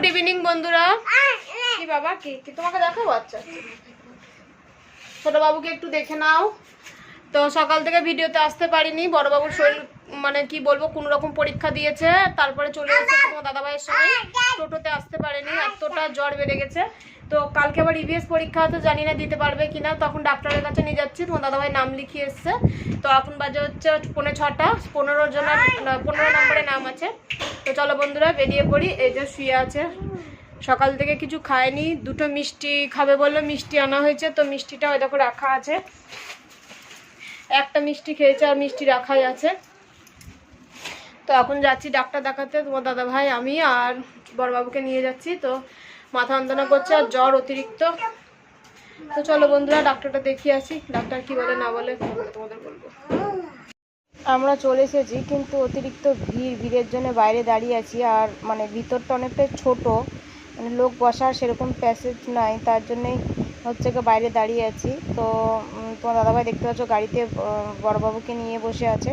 Good evening বন্ধুরা। কি বাবা, কি কি তোমাকে দেখাবো? আচ্ছা ছোট বাবুকে একটু দেখে নাও। তো সকাল থেকে ভিডিওতে আসতে পারিনি। বড় বাবুর শরীর মানে কি বলব, কোন রকম পরীক্ষা দিয়েছে। তারপরে চলে এসেছে তোমার দাদা ভাইয়ের সঙ্গে। টোটোতে আসতে পারেনি। এতটা জ্বর বেড়ে গেছে। তো কালকে আবার ইভিএস পরীক্ষা তো জানি না দিতে পারবে কিনা, তখন ডাক্তারের কাছে নিয়ে যাচ্ছি, তোমার দাদা ভাই নাম লিখিয়ে এসছে। তো এখন বাজে হচ্ছে পনেরো ছটা, পনেরো জনের পনেরো নম্বরে নাম আছে। তো চলো বন্ধুরা, বেরিয়ে পড়ি, এই যে শুয়ে আছে। সকাল থেকে কিছু খায়নি, দুটো মিষ্টি খাবে বলল, মিষ্টি আনা হয়েছে, তো মিষ্টিটা ওই দেখো রাখা আছে। একটা মিষ্টি খেয়েছে আর মিষ্টি রাখাই আছে। তো এখন যাচ্ছি ডাক্তার দেখাতে, তোমার দাদা ভাই আমি আর বড়বাবুকে নিয়ে যাচ্ছি। তো মাথা যন্ত্রণা করছে আর জ্বর অতিরিক্ত। তো চলো বন্ধুরা, ডাক্তারটা দেখিয়ে আসি। ডাক্তার কি বলে, না বলে, তোমাদের বলব। আমরা চলে এসেছি, কিন্তু অতিরিক্ত ভিড়, ভিড়ের জন্য বাইরে দাঁড়িয়ে আছি। আর মানে ভিতরটা অনেকটাই ছোট। মানে লোক বসার সেরকম প্যাসেজ নাই, তার জন্যই হচ্ছে গিয়ে বাইরে দাঁড়িয়ে আছি। তো তোমার দাদাভাই দেখতে পাচ্ছ, গাড়িতে বড়বাবুকে নিয়ে বসে আছে।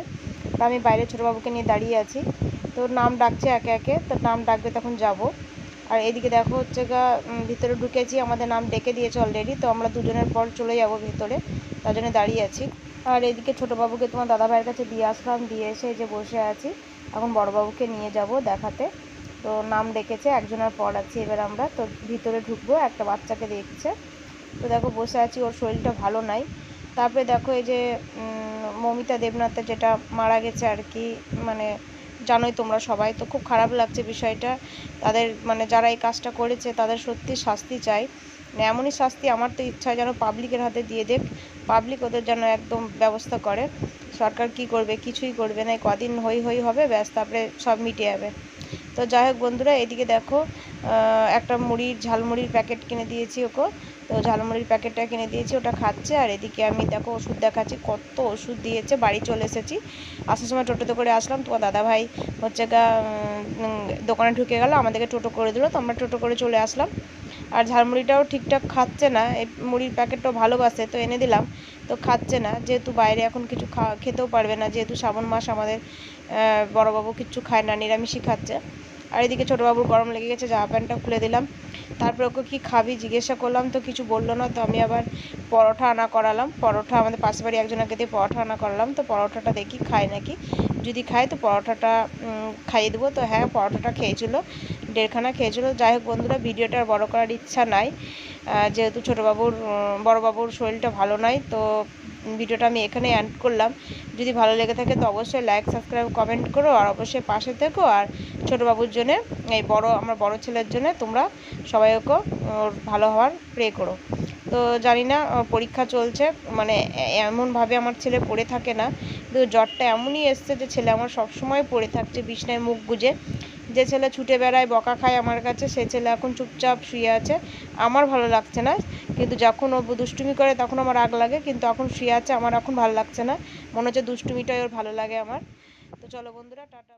তো আমি বাইরে ছোটোবাবুকে নিয়ে দাঁড়িয়ে আছি। তো নাম ডাকছে একে একে, তো নাম ডাকবে তখন যাব। আর এদিকে দেখো হচ্ছে গা ভিতরে ঢুকেছি, আমাদের নাম ডেকে দিয়েছে অলরেডি তো আমরা দুজনের পর চলে যাব ভিতরে, তার জন্য দাঁড়িয়ে আছি। আর এদিকে ছোটোবাবুকে তোমার দাদা ভাইয়ের কাছে দিয়ে আসলাম, দিয়ে এসে যে বসে আছি, এখন বড়বাবুকে নিয়ে যাব দেখাতে। তো নাম ডেকেছে, একজনের পর আছি এবার আমরা, তো ভিতরে ঢুকবো, একটা বাচ্চাকে দেখছে। তো দেখো বসে আছি, ওর শরীরটা ভালো নাই। তারপরে দেখো এই যে মমিতা দেবনাথের যেটা মারা গেছে আর কি মানে জানোই তোমরা সবাই, তো খুব খারাপ লাগছে বিষয়টা। তাদের মানে যারা এই কাজটা করেছে, তাদের সত্যি শাস্তি চাই। মানে এমনই শাস্তি আমার তো ইচ্ছা যেন পাবলিকের হাতে দিয়ে দেখ পাবলিক ওদের যেন একদম ব্যবস্থা করে। সরকার কি করবে, কিছুই করবে না। কদিন হই হই হবে, ব্যাস, তারপরে সব মিটে যাবে। তো যাই হোক বন্ধুরা, এদিকে দেখো একটা মুড়ির ঝালমুড়ির প্যাকেট কিনে দিয়েছি ওকে। তো ঝালমুড়ির প্যাকেটটা কিনে দিয়েছি, ওটা খাচ্ছে। আর এদিকে আমি দেখো ওষুধ দেখাচ্ছি, কত ওষুধ দিয়েছে, বাড়ি চলে এসেছি। আসার সময় টোটোতে করে আসলাম, তোমার দাদা ভাই হচ্ছে গা দোকানে ঢুকে গেল, আমাদেরকে টোটো করে দিল, তো আমরা টোটো করে চলে আসলাম। আর ঝালমুড়িটাও ঠিকঠাক খাচ্ছে না, এই মুড়ির প্যাকেটটাও ভালোবাসে, তো এনে দিলাম, তো খাচ্ছে না। যেহেতু বাইরে এখন কিছু খেতেও পারবে না, যেহেতু শ্রাবণ মাস আমাদের বড়বাবু কিচ্ছু খায় না, নিরামিষই খাচ্ছে। আর এদিকে ছোটোবাবুর গরম লেগে গেছে, জামা প্যান্টটা খুলে দিলাম। তারপর ওকে কী খাবি জিজ্ঞাসা করলাম, তো কিছু বলল না, তো আমি আবার পরোটা আনা করালাম। পরোটা আমাদের পাশের বাড়ি একজনকে দিয়ে পরোটা আনা করালাম, তো পরোটাটা দেখি খায় নাকি। যদি খায় তো পরোটাটা খাইয়ে দেবো। তো হ্যাঁ পরোটাটা খেয়েছিল, দেড়খানা খেয়েছিল। যাই হোক বন্ধুরা, ভিডিওটা বড় করার ইচ্ছা নাই। যেহেতু ছোটোবাবুর বড়োবাবুর শরীরটা ভালো নয়, তো ভিডিওটা আমি এখানে এন্ড করলাম। যদি ভালো লেগে থাকে তো অবশ্যই লাইক সাবস্ক্রাইব কমেন্ট করো, আর অবশ্যই পাশে থেকো। আর ছোটোবাবুর জন্য, এই বড়, আমার বড় ছেলের জন্য তোমরা সবাই ওকে ওর ভালো হওয়ার প্রে করো। তো জানি না পরীক্ষা চলছে। মানে এমনভাবে আমার ছেলে পড়ে থাকে না। কিন্তু জ্বরটা এমনই এসছে যে, ছেলে আমার সবসময় পড়ে থাকছে বিছনায় মুখ গুজে। যে ছেলে ছুটে বেড়ায়, বকা খায় আমার কাছে, সে ছেলে এখন চুপচাপ শুয়ে আছে। আমার ভালো লাগছে না। কিন্তু যখন ও দুষ্টুমি করে, তখন আমার রাগ লাগে। কিন্তু এখন শুয়ে আছে, আমার এখন ভালো লাগছে না। মনে হচ্ছে দুষ্টুমিটাই ওর ভালো লাগে আমার। তো চলো বন্ধুরা, টাটা